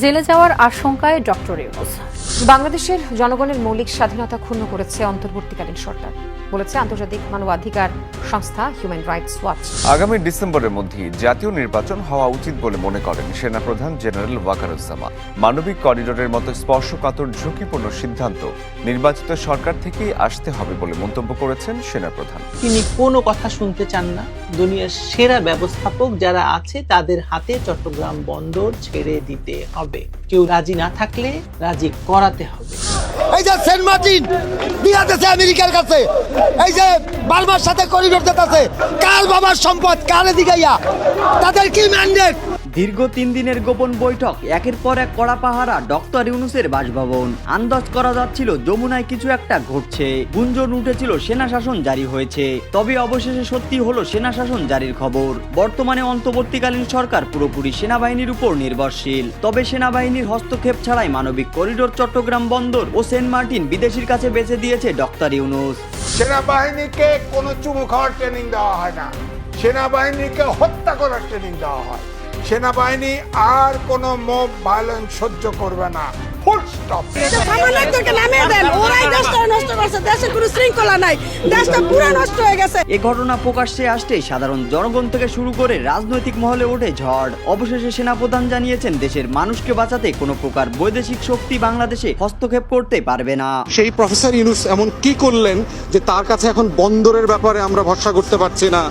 জেলে যাওয়ার আশঙ্কায় ডক্টর ইউনুস। বাংলাদেশের জনগণের মৌলিক স্বাধীনতা ক্ষুণ্ণ করেছে অন্তর্বর্তীকালীন সরকার বলেছে আন্তর্জাতিক মানবাধিকার সংস্থা হিউম্যান রাইটস ওয়াচ আগামী ডিসেম্বরের মধ্যে জাতীয় নির্বাচন হওয়া উচিত বলে মনে করেন সেনাপ্রধান জেনারেল ওয়াকারুজ্জামান। মানবিক করিডোরের মতো স্পর্শকাতর ঝুঁকিপূর্ণ সিদ্ধান্ত নির্বাচিত সরকার থেকেই আসতে হবে বলে মন্তব্য করেছেন সেনাপ্রধান। তিনি কোনো কথা শুনতে চান না। দুনিয়ার সেরা ব্যবস্থাপক যারা আছে তাদের হাতে চট্টগ্রাম বন্দর ছেড়ে দিতে হবে। কেউ রাজি না থাকলে রাজি করাতে হবে। এই যে সেন্ট মার্টিন, বিয়াতেছে আমেরিকার কাছে। এই যে বার্মার সাথে করিডোর দিতেছে কার বাবার সম্পদ, কারে দিগাইয়া তাদের কি ম্যান্ডেট দীর্ঘ তিন দিনের গোপন বৈঠক, একের পর এক কড়া পাহারা ডক্টর ইউনুসের বাসভবন। আন্দাজ করা যাচ্ছিল যমুনায় কিছু একটা ঘটছে। গুঞ্জন উঠেছিল, সেনা শাসন জারি হয়েছে। তবে অবশেষে সত্যি হলো, সেনা শাসন জারির খবর। বর্তমানে অন্তর্বর্তীকালীন সরকার পুরোপুরি সেনাবাহিনীর উপর নির্ভরশীল। তবে সেনাবাহিনীর হস্তক্ষেপ ছাড়াই মানবিক করিডোর চট্টগ্রাম বন্দর ও সেন্ট মার্টিন বিদেশির কাছে বেছে দিয়েছে ডক্টর ইউনুস। সেনাবাহিনীকে কোনো চুমু খাওয়ার ট্রেনিং দেওয়া হয় না। সেনাবাহিনীকে হত্যা করার ট্রেনিং দেওয়া হয়। সেনাবাহিনী আর কোনো মোব ভায়োলেন্স সহ্য করবে না। ফুল স্টপ সামান্যদেরকে নামিয়ে দেন। ওরাই দেশটা নষ্ট করছে। দেশের কোনো শৃঙ্খলা নাই। দেশটা পুরো নষ্ট হয়ে গেছে। এ ঘটনা প্রকাশ্যে আসতে সাধারণ জনগণ থেকে শুরু করে রাজনৈতিক মহলে ওঠে ঝড়। অবশেষে সেনাপ্রধান জানিয়েছেন দেশের মানুষকে বাঁচাতে কোনো প্রকার বৈদেশিক শক্তি বাংলাদেশে হস্তক্ষেপ করতে পারবে না। সেই প্রফেসর ইউনুস এমন কি করলেন যে তার কাছে এখন বন্দরের ব্যাপারে আমরা ভরসা করতে পারছি না?